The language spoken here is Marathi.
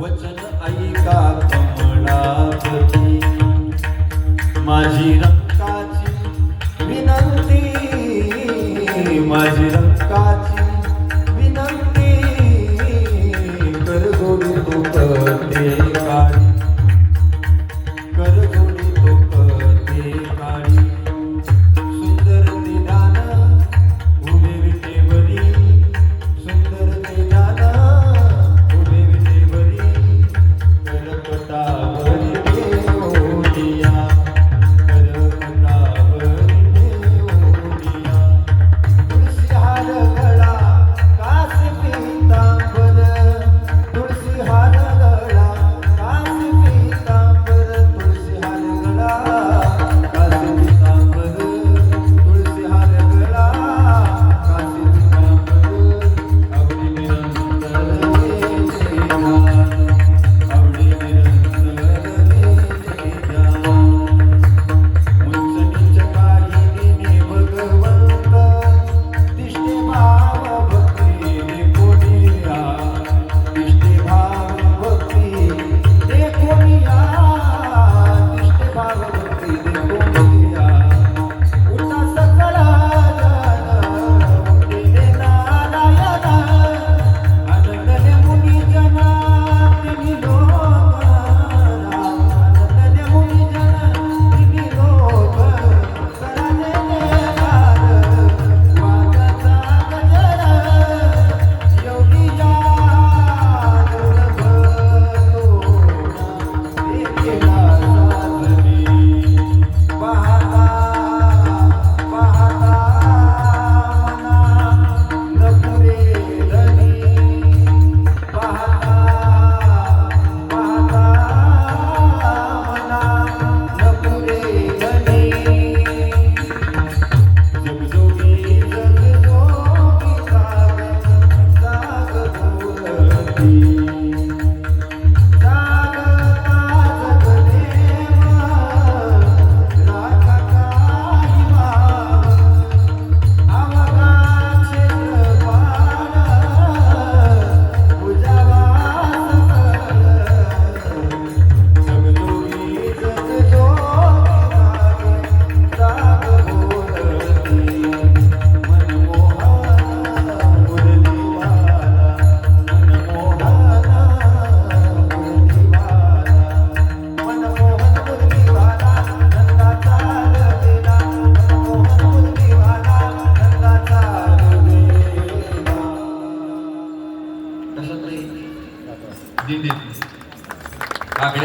वचन ऐका कमळापती माझी रक्ताची विनंती माझी रक्ताची Lindy.